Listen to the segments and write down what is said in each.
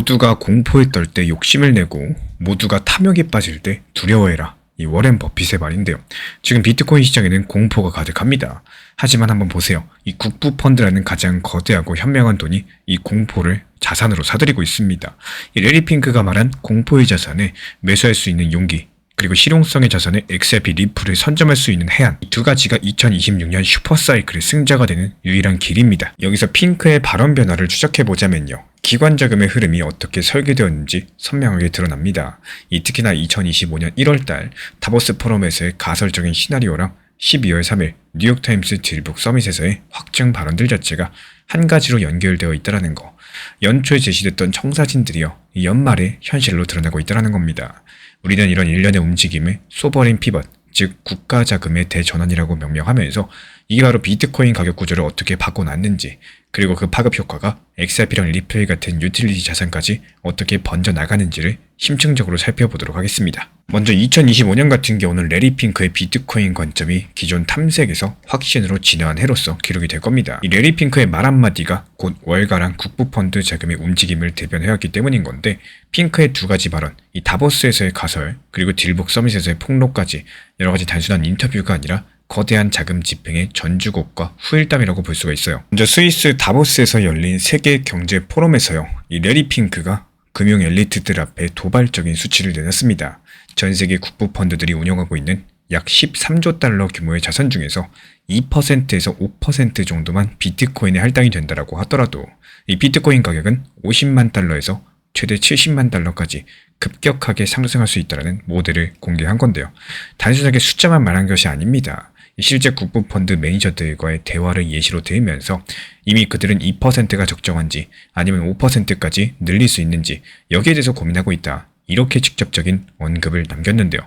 모두가 공포에 떨 때 욕심을 내고 모두가 탐욕에 빠질 때 두려워해라. 이 워렌 버핏의 말인데요. 지금 비트코인 시장에는 공포가 가득합니다. 하지만 한번 보세요. 이 국부 펀드라는 가장 거대하고 현명한 돈이 이 공포를 자산으로 사들이고 있습니다. 이 레리 핑크가 말한 공포의 자산에 매수할 수 있는 용기, 그리고 실용성의 자산의 XRP 리플을 선점할 수 있는 해안 이두 가지가 2026년 슈퍼사이클의 승자가 되는 유일한 길입니다. 여기서 핑크의 발언 변화를 추적해 보자면요. 기관 자금의 흐름이 어떻게 설계되었는지 선명하게 드러납니다. 이 특히나 2025년 1월달 다보스 포럼에서의 가설적인 시나리오랑 12월 3일 뉴욕타임스 딜북 서밋에서의 확증 발언들 자체가 한 가지로 연결되어 있다는 거. 연초에 제시됐던 청사진들이요. 이 연말에 현실로 드러나고 있다는 겁니다. 우리는 이런 일련의 움직임을 소버린 피벗, 즉 국가 자금의 대전환이라고 명명하면서 이게 바로 비트코인 가격 구조를 어떻게 바꿔놨는지 그리고 그 파급 효과가 XRP랑 리플 같은 유틸리티 자산까지 어떻게 번져 나가는지를 심층적으로 살펴보도록 하겠습니다. 먼저 2025년 같은 경우는 레리 핑크의 비트코인 관점이 기존 탐색에서 확신으로 진화한 해로서 기록이 될 겁니다. 이 레리 핑크의 말 한마디가 곧 월가랑 국부펀드 자금의 움직임을 대변해왔기 때문인 건데 핑크의 두 가지 발언, 이 다보스에서의 가설, 그리고 딜북 서밋에서의 폭로까지 여러 가지 단순한 인터뷰가 아니라 거대한 자금 집행의 전주곡과 후일담이라고 볼 수가 있어요. 먼저 스위스 다보스에서 열린 세계 경제 포럼에서요. 이 레리 핑크가 금융 엘리트들 앞에 도발적인 수치를 내놨습니다. 전 세계 국부 펀드들이 운영하고 있는 약 13조 달러 규모의 자산 중에서 2%에서 5% 정도만 비트코인에 할당이 된다라고 하더라도 이 비트코인 가격은 50만 달러에서 최대 70만 달러까지 급격하게 상승할 수 있다는 모델을 공개한 건데요. 단순하게 숫자만 말한 것이 아닙니다. 실제 국부펀드 매니저들과의 대화를 예시로 들면서 이미 그들은 2%가 적정한지 아니면 5%까지 늘릴 수 있는지 여기에 대해서 고민하고 있다. 이렇게 직접적인 언급을 남겼는데요.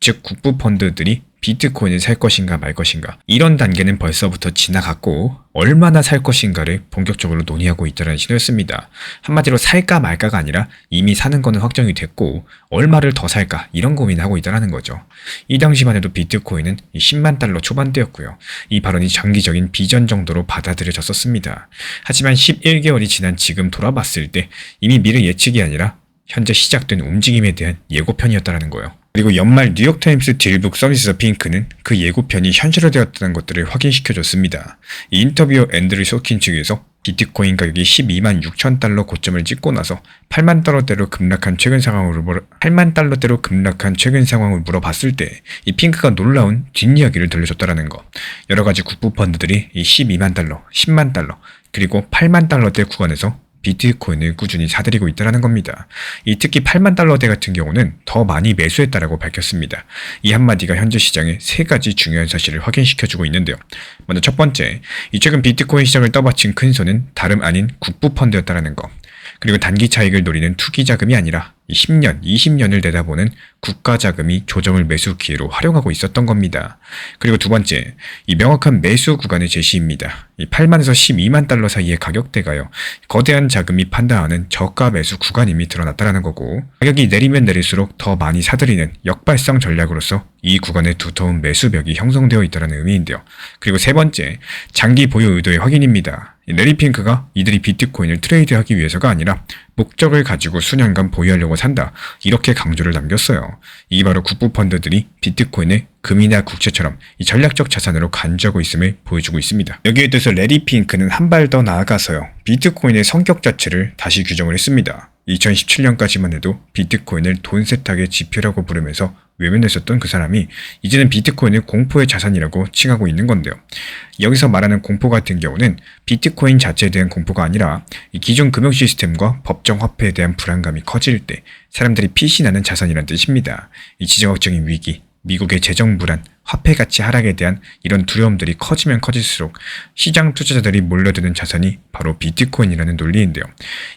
즉 국부펀드들이 비트코인을 살 것인가 말 것인가 이런 단계는 벌써부터 지나갔고 얼마나 살 것인가를 본격적으로 논의하고 있다는 신호였습니다. 한마디로 살까 말까가 아니라 이미 사는 거는 확정이 됐고 얼마를 더 살까 이런 고민하고 있다는 거죠. 이 당시만 해도 비트코인은 10만 달러 초반대였고요. 이 발언이 장기적인 비전 정도로 받아들여졌었습니다. 하지만 11개월이 지난 지금 돌아봤을 때 이미 미래 예측이 아니라 현재 시작된 움직임에 대한 예고편이었다는 거예요. 그리고 연말 뉴욕타임스 딜북 서비스에서 핑크는 그 예고편이 현실화되었다는 것들을 확인시켜줬습니다. 이 인터뷰 앤드류 소킨 측에서 비트코인 가격이 12만 6천 달러 고점을 찍고 나서 8만 달러대로 급락한 최근 상황으로 물어 8만 달러대로 급락한 최근 상황을 물어봤을 때 이 핑크가 놀라운 뒷이야기를 들려줬다라는 거. 여러 가지 국부 펀드들이 이 12만 달러, 10만 달러, 그리고 8만 달러대 구간에서 비트코인을 꾸준히 사들이고 있다는 겁니다. 이 특히 8만 달러대 같은 경우는 더 많이 매수했다라고 밝혔습니다. 이 한마디가 현재 시장의 세 가지 중요한 사실을 확인시켜주고 있는데요. 먼저 첫 번째, 이 최근 비트코인 시장을 떠받친 큰 손은 다름 아닌 국부펀드였다는 것. 그리고 단기 차익을 노리는 투기 자금이 아니라 10년, 20년을 내다보는 국가 자금이 조정을 매수 기회로 활용하고 있었던 겁니다. 그리고 두 번째, 이 명확한 매수 구간의 제시입니다. 이 8만에서 12만 달러 사이의 가격대가요. 거대한 자금이 판단하는 저가 매수 구간임이 드러났다는 거고, 가격이 내리면 내릴수록 더 많이 사들이는 역발상 전략으로서 이 구간에 두터운 매수벽이 형성되어 있다는 의미인데요. 그리고 세 번째, 장기 보유 의도의 확인입니다. 레리 핑크가 이들이 비트코인을 트레이드하기 위해서가 아니라 목적을 가지고 수년간 보유하려고 산다. 이렇게 강조를 남겼어요. 이게 바로 국부 펀드들이 비트코인을 금이나 국채처럼 이 전략적 자산으로 간주하고 있음을 보여주고 있습니다. 여기에 대해서 레리 핑크는 한 발 더 나아가서요. 비트코인의 성격 자체를 다시 규정을 했습니다. 2017년까지만 해도 비트코인을 돈 세탁의 지표라고 부르면서 외면했었던 그 사람이 이제는 비트코인을 공포의 자산이라고 칭하고 있는 건데요. 여기서 말하는 공포 같은 경우는 비트코인 자체에 대한 공포가 아니라 기존 금융 시스템과 법정 화폐에 대한 불안감이 커질 때 사람들이 피신하는 자산이란 뜻입니다. 이 지정학적인 위기, 미국의 재정 불안, 화폐 가치 하락에 대한 이런 두려움들이 커지면 커질수록 시장 투자자들이 몰려드는 자산이 바로 비트코인이라는 논리인데요.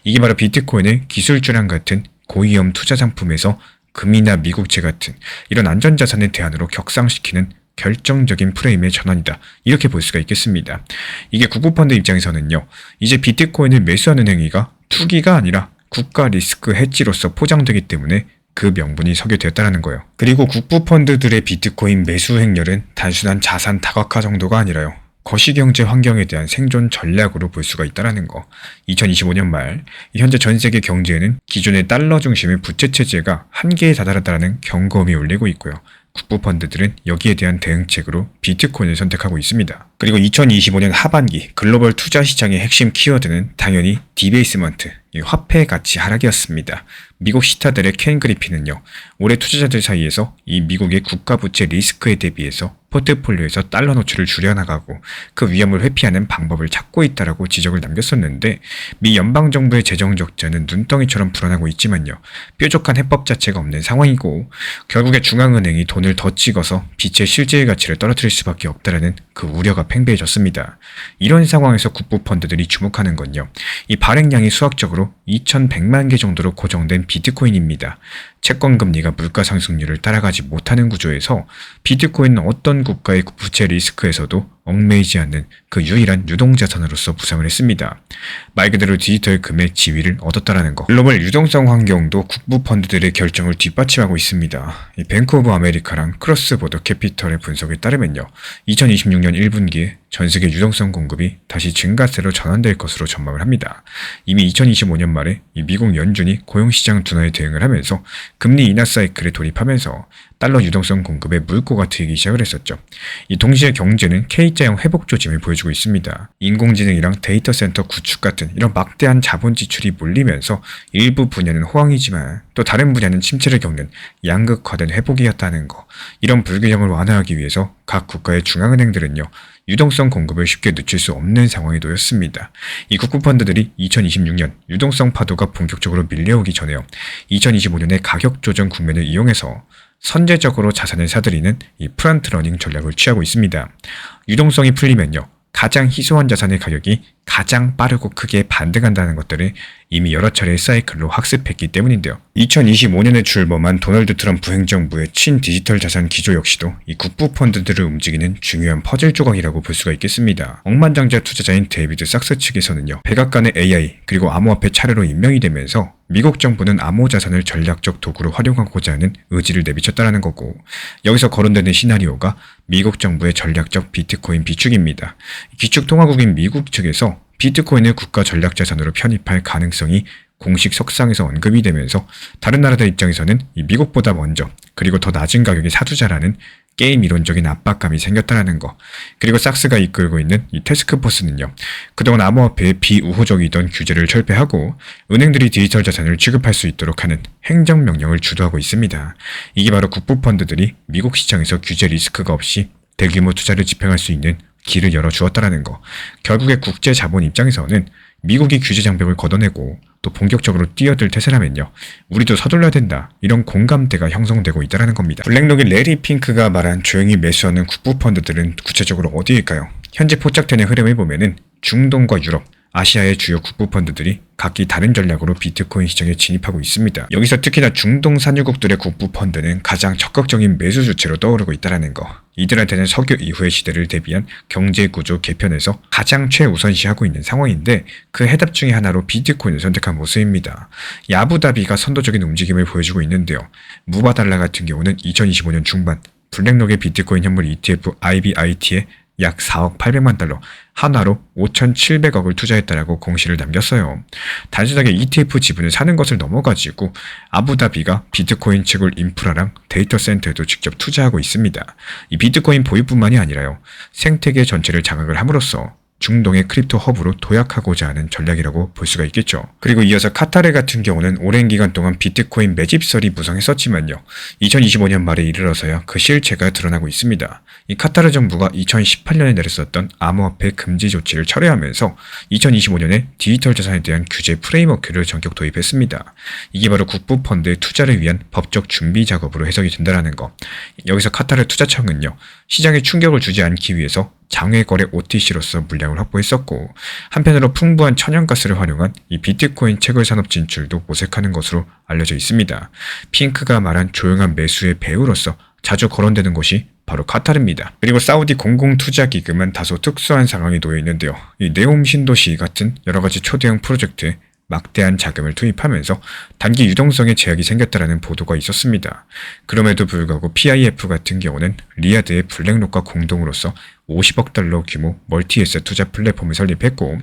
이게 바로 비트코인을 기술주랑 같은 고위험 투자 상품에서 금이나 미국채 같은 이런 안전자산의 대안으로 격상시키는 결정적인 프레임의 전환이다. 이렇게 볼 수가 있겠습니다. 이게 국부펀드 입장에서는요. 이제 비트코인을 매수하는 행위가 투기가 아니라 국가 리스크 해지로서 포장되기 때문에 그 명분이 석유되었다는 거예요. 그리고 국부 펀드들의 비트코인 매수 행렬은 단순한 자산 다각화 정도가 아니라요. 거시경제 환경에 대한 생존 전략으로 볼 수가 있다는 거. 2025년 말 현재 전 세계 경제에는 기존의 달러 중심의 부채 체제가 한계에 다다랐다는 경고음이 울리고 있고요. 국부 펀드들은 여기에 대한 대응책으로 비트코인을 선택하고 있습니다. 그리고 2025년 하반기 글로벌 투자 시장의 핵심 키워드는 당연히 디베이스먼트, 이 화폐 가치 하락이었습니다. 미국 시타델의 켄 그리피는요, 올해 투자자들 사이에서 이 미국의 국가 부채 리스크에 대비해서 포트폴리오에서 달러 노출을 줄여나가고 그 위험을 회피하는 방법을 찾고 있다라고 지적을 남겼었는데 미 연방 정부의 재정 적자는 눈덩이처럼 불어나고 있지만요. 뾰족한 해법 자체가 없는 상황이고 결국에 중앙은행이 돈을 더 찍어서 빛의 실제의 가치를 떨어뜨릴 수밖에 없다라는 그 우려가 팽배해졌습니다. 이런 상황에서 국부 펀드들이 주목하는 건요. 이 발행량이 수학적으로 2,100만 개 정도로 고정된 비트코인입니다. 채권 금리가 물가 상승률을 따라가지 못하는 구조에서 비트코인은 어떤 국가의 부채 리스크에서도 얽매이지 않는 그 유일한 유동자산으로서 부상을 했습니다. 말 그대로 디지털 금의 지위를 얻었다라는 것. 글로벌 유동성 환경도 국부 펀드들의 결정을 뒷받침하고 있습니다. 이 뱅크 오브 아메리카랑 크로스보더 캐피털의 분석에 따르면요. 2026년 1분기에 전 세계 유동성 공급이 다시 증가세로 전환될 것으로 전망을 합니다. 이미 2025년 말에 이 미국 연준이 고용시장 둔화에 대응을 하면서 금리 인하 사이클에 돌입하면서 달러 유동성 공급에 물꼬가 트이기 시작을 했었죠. 이 동시에 경제는 K자형 회복 조짐을 보여주고 있습니다. 인공지능이랑 데이터 센터 구축 같은 이런 막대한 자본 지출이 몰리면서 일부 분야는 호황이지만 또 다른 분야는 침체를 겪는 양극화된 회복이었다는 거. 이런 불균형을 완화하기 위해서 각 국가의 중앙은행들은요. 유동성 공급을 쉽게 늦출 수 없는 상황에 놓였습니다. 이 국부펀드들이 2026년 유동성 파도가 본격적으로 밀려오기 전에요. 2025년의 가격 조정 국면을 이용해서 선제적으로 자산을 사들이는 이 프런트 러닝 전략을 취하고 있습니다. 유동성이 풀리면요. 가장 희소한 자산의 가격이 가장 빠르고 크게 반등한다는 것들을 이미 여러 차례 사이클로 학습했기 때문인데요. 2025년에 출범한 도널드 트럼프 행정부의 친디지털 자산 기조 역시도 이 국부 펀드들을 움직이는 중요한 퍼즐 조각이라고 볼 수가 있겠습니다. 억만장자 투자자인 데이비드 sak스 측에서는요. 백악관의 AI 그리고 암호화폐 차례로 임명이 되면서 미국 정부는 암호 자산을 전략적 도구로 활용하고자 하는 의지를 내비쳤다라는 거고 여기서 거론되는 시나리오가 미국 정부의 전략적 비트코인 비축입니다. 기축 통화국인 미국 측에서 비트코인을 국가 전략 자산으로 편입할 가능성이 공식 석상에서 언급이 되면서 다른 나라들 입장에서는 이 미국보다 먼저 그리고 더 낮은 가격의 사두자라는 게임 이론적인 압박감이 생겼다라는 거. 그리고 삭스가 이끌고 있는 이 테스크포스는요. 그동안 암호화폐의 비우호적이던 규제를 철폐하고 은행들이 디지털 자산을 취급할 수 있도록 하는 행정명령을 주도하고 있습니다. 이게 바로 국부펀드들이 미국 시장에서 규제 리스크가 없이 대규모 투자를 집행할 수 있는 길을 열어주었다라는 거. 결국에 국제 자본 입장에서는 미국이 규제 장벽을 걷어내고 또 본격적으로 뛰어들 태세라면요. 우리도 서둘러야 된다. 이런 공감대가 형성되고 있다는 겁니다. 블랙록의 레리 핑크가 말한 조용히 매수하는 국부 펀드들은 구체적으로 어디일까요? 현재 포착되는 흐름을 보면은 중동과 유럽, 아시아의 주요 국부 펀드들이 각기 다른 전략으로 비트코인 시장에 진입하고 있습니다. 여기서 특히나 중동 산유국들의 국부 펀드는 가장 적극적인 매수 주체로 떠오르고 있다는 거. 이들한테는 석유 이후의 시대를 대비한 경제 구조 개편에서 가장 최우선시하고 있는 상황인데 그 해답 중의 하나로 비트코인을 선택한 모습입니다. 야부다비가 선도적인 움직임을 보여주고 있는데요. 무바달라 같은 경우는 2025년 중반 블랙록의 비트코인 현물 ETF IBIT에 약 4억 800만 달러, 하나로 5,700억을 투자했다라고 공시를 남겼어요. 단순하게 ETF 지분을 사는 것을 넘어가지고 아부다비가 비트코인 채굴 인프라랑 데이터 센터에도 직접 투자하고 있습니다. 이 비트코인 보유뿐만이 아니라요. 생태계 전체를 장악을 함으로써 중동의 크립토 허브로 도약하고자 하는 전략이라고 볼 수가 있겠죠. 그리고 이어서 카타르 같은 경우는 오랜 기간 동안 비트코인 매집설이 무성했었지만요. 2025년 말에 이르러서야 그 실체가 드러나고 있습니다. 이 카타르 정부가 2018년에 내렸었던 암호화폐 금지 조치를 철회하면서 2025년에 디지털 자산에 대한 규제 프레임워크를 전격 도입했습니다. 이게 바로 국부 펀드의 투자를 위한 법적 준비 작업으로 해석이 된다는 거. 여기서 카타르 투자청은요. 시장에 충격을 주지 않기 위해서 장외거래 OTC로서 물량을 확보했었고 한편으로 풍부한 천연가스를 활용한 이 비트코인 채굴 산업 진출도 모색하는 것으로 알려져 있습니다. 핑크가 말한 조용한 매수의 배우로서 자주 거론되는 곳이 바로 카타르입니다. 그리고 사우디 공공투자기금은 다소 특수한 상황에 놓여 있는데요. 이 네옴 신도시 같은 여러 가지 초대형 프로젝트에 막대한 자금을 투입하면서 단기 유동성에 제약이 생겼다라는 보도가 있었습니다. 그럼에도 불구하고 PIF 같은 경우는 리아드의 블랙록과 공동으로서 50억 달러 규모 멀티에셋 투자 플랫폼을 설립했고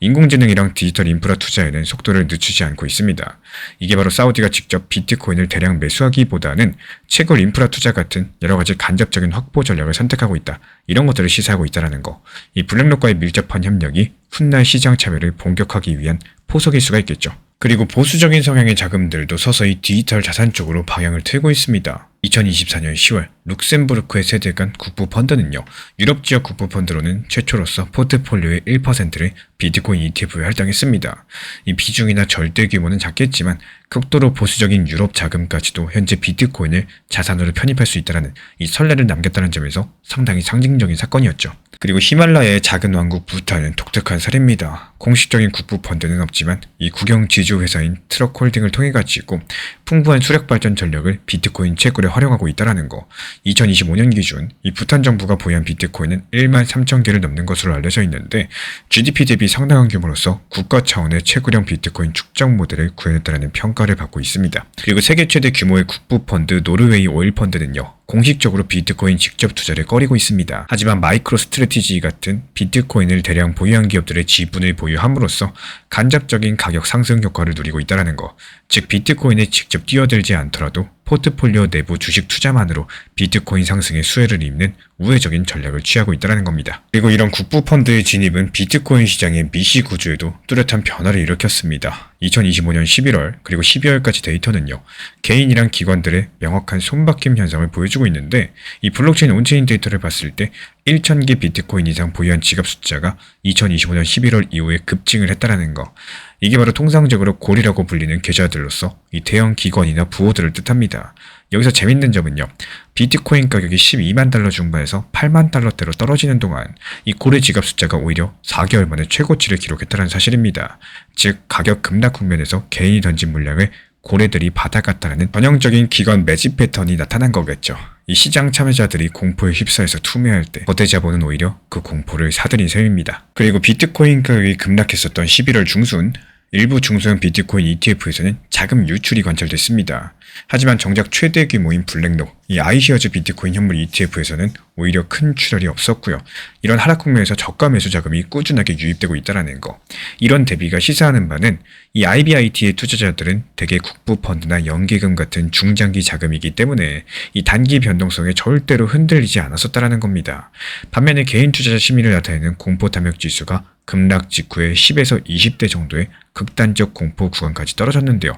인공지능이랑 디지털 인프라 투자에는 속도를 늦추지 않고 있습니다. 이게 바로 사우디가 직접 비트코인을 대량 매수하기보다는 채굴 인프라 투자 같은 여러 가지 간접적인 확보 전략을 선택하고 있다. 이런 것들을 시사하고 있다는 거. 이 블랙록과의 밀접한 협력이 훗날 시장 참여를 본격화하기 위한 포석일 수가 있겠죠. 그리고 보수적인 성향의 자금들도 서서히 디지털 자산 쪽으로 방향을 틀고 있습니다. 2024년 10월 룩셈부르크의 세대간 국부 펀드는요. 유럽 지역 국부 펀드로는 최초로서 포트폴리오의 1%를 비트코인 ETF에 할당했습니다. 이 비중이나 절대 규모는 작겠지만 극도로 보수적인 유럽 자금까지도 현재 비트코인을 자산으로 편입할 수 있다는 이 선례를 남겼다는 점에서 상당히 상징적인 사건이었죠. 그리고 히말라야의 작은 왕국 부탄은 독특한 사례입니다. 공식적인 국부 펀드는 없지만 이 국영 지주 회사인 트럭홀딩을 통해 가지고 풍부한 수력 발전 전력을 비트코인 채굴에 활용하고 있다는 거. 2025년 기준 이 부탄 정부가 보유한 비트코인은 1만 3천 개를 넘는 것으로 알려져 있는데 GDP 대비 상당한 규모로서 국가 차원의 채굴형 비트코인 축적 모델을 구현했다는 평가를 받고 있습니다. 그리고 세계 최대 규모의 국부 펀드 노르웨이 오일 펀드는요. 공식적으로 비트코인 직접 투자를 꺼리고 있습니다. 하지만 마이크로 스트레티지 같은 비트코인을 대량 보유한 기업들의 지분을 보유함으로써 간접적인 가격 상승 효과를 누리고 있다는 거. 즉 비트코인에 직접 뛰어들지 않더라도 포트폴리오 내부 주식 투자만으로 비트코인 상승의 수혜를 입는 우회적인 전략을 취하고 있다는 겁니다. 그리고 이런 국부 펀드의 진입은 비트코인 시장의 미시 구조에도 뚜렷한 변화를 일으켰습니다. 2025년 11월 그리고 12월까지 데이터는요. 개인이랑 기관들의 명확한 손바뀜 현상을 보여주고 있는데 이 블록체인 온체인 데이터를 봤을 때 1,000개 비트코인 이상 보유한 지갑 숫자가 2025년 11월 이후에 급증을 했다라는 거. 이게 바로 통상적으로 골이라고 불리는 계좌들로서 이 대형 기관이나 부호들을 뜻합니다. 여기서 재밌는 점은요. 비트코인 가격이 12만 달러 중반에서 8만 달러대로 떨어지는 동안 이 고래 지갑 숫자가 오히려 4개월 만에 최고치를 기록했다는 사실입니다. 즉 가격 급락 국면에서 개인이 던진 물량을 고래들이 받아갔다는 전형적인 기관 매집 패턴이 나타난 거겠죠. 이 시장 참여자들이 공포에 휩싸여서 투매할 때 거대 자본은 오히려 그 공포를 사들인 셈입니다. 그리고 비트코인 가격이 급락했었던 11월 중순 일부 중소형 비트코인 ETF에서는 자금 유출이 관찰됐습니다. 하지만 정작 최대 규모인 블랙록, 이 아이시어즈 비트코인 현물 ETF에서는 오히려 큰 출혈이 없었고요. 이런 하락 국면에서 저가 매수 자금이 꾸준하게 유입되고 있다는 거. 이런 대비가 시사하는 바는 이 IBIT의 투자자들은 대개 국부 펀드나 연기금 같은 중장기 자금이기 때문에 이 단기 변동성에 절대로 흔들리지 않았었다는 겁니다. 반면에 개인 투자자 심리를 나타내는 공포 탐욕 지수가 급락 직후에 10에서 20대 정도의 극단적 공포 구간까지 떨어졌는데요.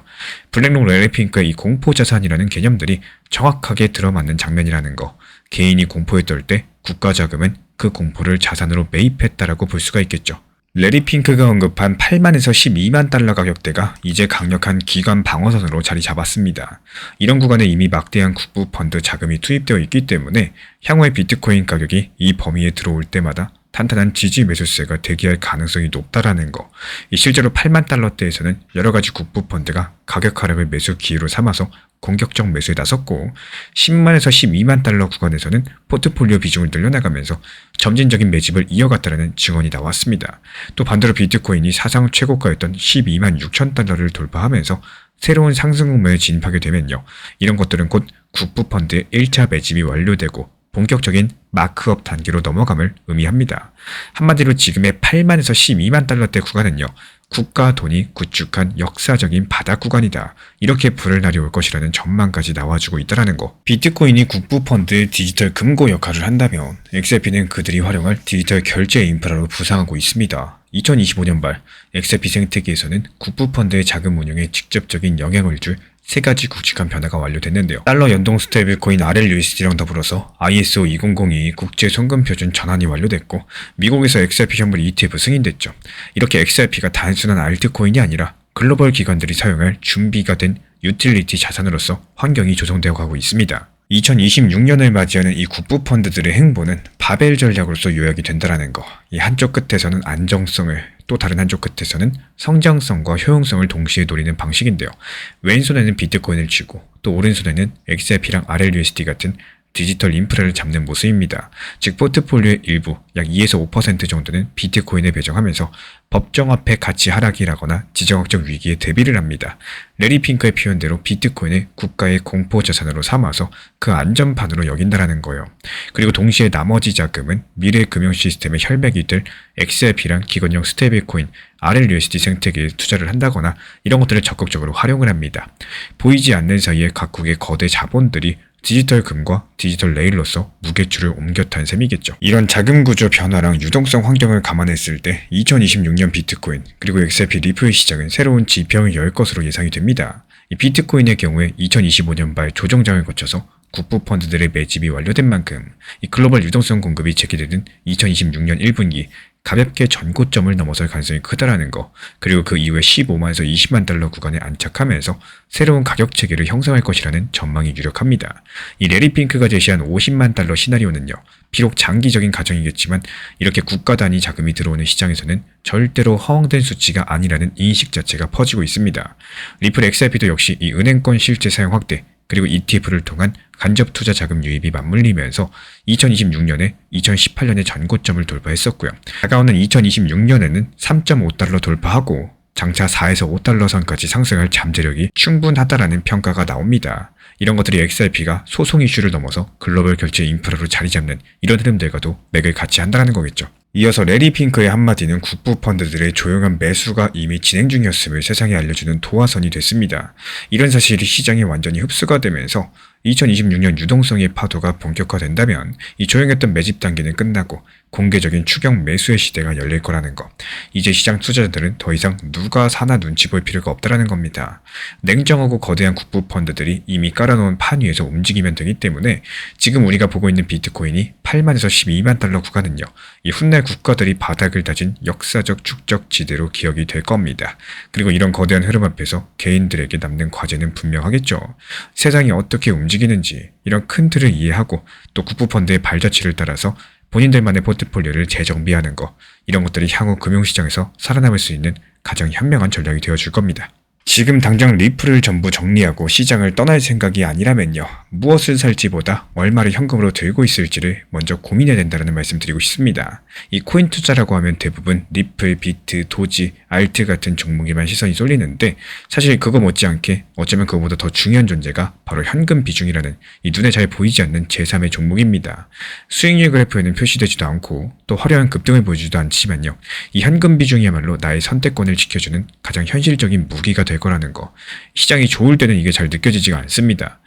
블랙록 레레핑크의 이 공포 자산이라는 개념들이 정확하게 들어맞는 장면이라는 거. 개인이 공포에 떨 때 국가 자금은 그 공포를 자산으로 매입했다라고 볼 수가 있겠죠. 레리 핑크가 언급한 8만에서 12만 달러 가격대가 이제 강력한 기관 방어선으로 자리 잡았습니다. 이런 구간에 이미 막대한 국부 펀드 자금이 투입되어 있기 때문에 향후에 비트코인 가격이 이 범위에 들어올 때마다 탄탄한 지지 매수세가 대기할 가능성이 높다라는 거. 이 실제로 8만 달러대에서는 여러 가지 국부 펀드가 가격 하락을 매수 기회로 삼아서 공격적 매수에 나섰고 10만에서 12만 달러 구간에서는 포트폴리오 비중을 늘려나가면서 점진적인 매집을 이어갔다는 증언이 나왔습니다. 또 반대로 비트코인이 사상 최고가였던 12만 6천 달러를 돌파하면서 새로운 상승 국면에 진입하게 되면요. 이런 것들은 곧 국부 펀드의 1차 매집이 완료되고 본격적인 마크업 단계로 넘어감을 의미합니다. 한마디로 지금의 8만에서 12만 달러대 구간은요. 국가 돈이 구축한 역사적인 바닥 구간이다. 이렇게 불을 날려올 것이라는 전망까지 나와주고 있다는 거. 비트코인이 국부 펀드의 디지털 금고 역할을 한다면 XRP는 그들이 활용할 디지털 결제 인프라로 부상하고 있습니다. 2025년 말 XRP 생태계에서는 국부 펀드의 자금 운용에 직접적인 영향을 줄 세 가지 굵직한 변화가 완료됐는데요. 달러 연동 스테이블코인 RLUSD랑 더불어서 ISO 2002 국제 송금 표준 전환이 완료됐고 미국에서 XRP 현물 ETF 승인됐죠. 이렇게 XRP가 단순한 알트코인이 아니라 글로벌 기관들이 사용할 준비가 된 유틸리티 자산으로서 환경이 조성되어 가고 있습니다. 2026년을 맞이하는 이 국부 펀드들의 행보는 바벨 전략으로서 요약이 된다라는 거. 이 한쪽 끝에서는 안정성을 또 다른 한쪽 끝에서는 성장성과 효용성을 동시에 노리는 방식인데요. 왼손에는 비트코인을 쥐고 또 오른손에는 XRP랑 RLUSD 같은 디지털 인프라를 잡는 모습입니다. 즉 포트폴리오의 일부 약 2에서 5% 정도는 비트코인에 배정하면서 법정 화폐 가치 하락이라거나 지정학적 위기에 대비를 합니다. 레리 핑크의 표현대로 비트코인을 국가의 공포 자산으로 삼아서 그 안전판으로 여긴다라는 거예요. 그리고 동시에 나머지 자금은 미래 금융 시스템의 혈맥이 될 XRP란 기관용 스테이블 코인 RLUSD 생태계에 투자를 한다거나 이런 것들을 적극적으로 활용을 합니다. 보이지 않는 사이에 각국의 거대 자본들이 디지털 금과 디지털 레일로서 무게추를 옮겨 탄 셈이겠죠. 이런 자금 구조 변화랑 유동성 환경을 감안했을 때 2026년 비트코인 그리고 XRP 리플 시장은 새로운 지평을 열 것으로 예상이 됩니다. 이 비트코인의 경우에 2025년 말 조정장을 거쳐서 국부 펀드들의 매집이 완료된 만큼 이 글로벌 유동성 공급이 재개되는 2026년 1분기 가볍게 전고점을 넘어설 가능성이 크다라는 거, 그리고 그 이후에 15만에서 20만 달러 구간에 안착하면서 새로운 가격 체계를 형성할 것이라는 전망이 유력합니다. 이 레리 핑크가 제시한 50만 달러 시나리오는요, 비록 장기적인 가정이겠지만 이렇게 국가 단위 자금이 들어오는 시장에서는 절대로 허황된 수치가 아니라는 인식 자체가 퍼지고 있습니다. 리플 XRP도 역시 이 은행권 실제 사용 확대, 그리고 ETF를 통한 간접 투자 자금 유입이 맞물리면서 2026년에 2018년의 전고점을 돌파했었고요. 다가오는 2026년에는 3.5달러 돌파하고 장차 4에서 5달러 선까지 상승할 잠재력이 충분하다라는 평가가 나옵니다. 이런 것들이 XRP가 소송 이슈를 넘어서 글로벌 결제 인프라로 자리 잡는 이런 흐름들과도 맥을 같이 한다는 거겠죠. 이어서 레리 핑크의 한마디는 국부 펀드들의 조용한 매수가 이미 진행 중이었음을 세상에 알려주는 도화선이 됐습니다. 이런 사실이 시장에 완전히 흡수가 되면서 2026년 유동성의 파도가 본격화된다면 이 조용했던 매집 단계는 끝나고 공개적인 추경 매수의 시대가 열릴 거라는 것. 이제 시장 투자자들은 더 이상 누가 사나 눈치 볼 필요가 없다라는 겁니다. 냉정하고 거대한 국부 펀드들이 이미 깔아놓은 판 위에서 움직이면 되기 때문에 지금 우리가 보고 있는 비트코인이 8만에서 12만 달러 구간은요. 이 훗날 국가들이 바닥을 다진 역사적 축적 지대로 기억이 될 겁니다. 그리고 이런 거대한 흐름 앞에서 개인들에게 남는 과제는 분명하겠죠. 세상이 어떻게 움직이는지 이런 큰 틀을 이해하고 또 국부펀드의 발자취를 따라서 본인들만의 포트폴리오를 재정비하는 거 이런 것들이 향후 금융시장에서 살아남을 수 있는 가장 현명한 전략이 되어줄 겁니다. 지금 당장 리플을 전부 정리하고 시장을 떠날 생각이 아니라면요. 무엇을 살지보다 얼마를 현금으로 들고 있을지를 먼저 고민해야 된다는 말씀 드리고 싶습니다. 이 코인 투자라고 하면 대부분 리플, 비트, 도지, 알트 같은 종목에만 시선이 쏠리는데 사실 그거 못지않게 어쩌면 그거보다 더 중요한 존재가 바로 현금 비중이라는 이 눈에 잘 보이지 않는 제3의 종목입니다. 수익률 그래프에는 표시되지도 않고 또 화려한 급등을 보여주지도 않지만요. 이 현금 비중이야말로 나의 선택권을 지켜주는 가장 현실적인 무기가 될 거라는 거. 시장이 좋을 때는 이게 잘 느껴지지가 않습니다.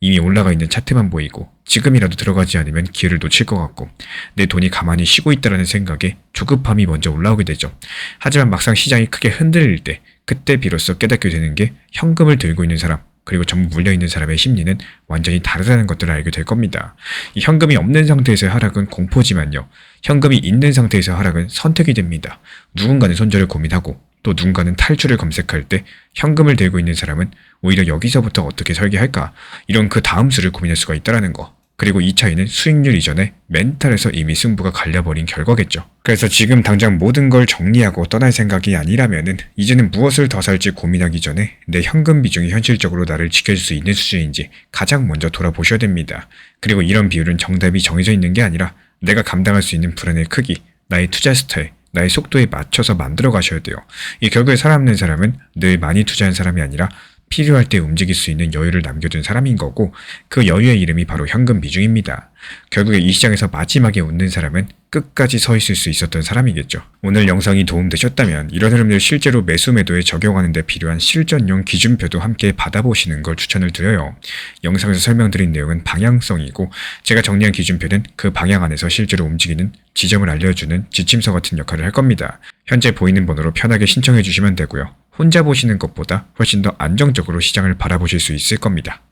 이미 올라가 있는 차트만 보이고 지금이라도 들어가지 않으면 기회를 놓칠 것 같고 내 돈이 가만히 쉬고 있다라는 생각에 조급함이 먼저 올라오게 되죠. 하지만 막상 시장이 크게 흔들릴 때 그때 비로소 깨닫게 되는 게 현금을 들고 있는 사람 그리고 전부 물려있는 사람의 심리는 완전히 다르다는 것들을 알게 될 겁니다. 이 현금이 없는 상태에서의 하락은 공포지만요. 현금이 있는 상태에서 하락은 선택이 됩니다. 누군가는 손절을 고민하고 또 누군가는 탈출을 검색할 때 현금을 들고 있는 사람은 오히려 여기서부터 어떻게 설계할까 이런 그 다음 수를 고민할 수가 있다라는 거. 그리고 이 차이는 수익률 이전에 멘탈에서 이미 승부가 갈려버린 결과겠죠. 그래서 지금 당장 모든 걸 정리하고 떠날 생각이 아니라면은 이제는 무엇을 더 살지 고민하기 전에 내 현금 비중이 현실적으로 나를 지켜줄 수 있는 수준인지 가장 먼저 돌아보셔야 됩니다. 그리고 이런 비율은 정답이 정해져 있는 게 아니라 내가 감당할 수 있는 불안의 크기, 나의 투자 스타일, 나의 속도에 맞춰서 만들어 가셔야 돼요. 이 결국에 살아남는 사람은 늘 많이 투자한 사람이 아니라 필요할 때 움직일 수 있는 여유를 남겨둔 사람인 거고 그 여유의 이름이 바로 현금 비중입니다. 결국에 이 시장에서 마지막에 웃는 사람은 끝까지 서 있을 수 있었던 사람이겠죠. 오늘 영상이 도움되셨다면 이런 흐름들 실제로 매수 매도에 적용하는 데 필요한 실전용 기준표도 함께 받아보시는 걸 추천을 드려요. 영상에서 설명드린 내용은 방향성이고 제가 정리한 기준표는 그 방향 안에서 실제로 움직이는 지점을 알려주는 지침서 같은 역할을 할 겁니다. 현재 보이는 번호로 편하게 신청해 주시면 되고요. 혼자 보시는 것보다 훨씬 더 안정적으로 시장을 바라보실 수 있을 겁니다.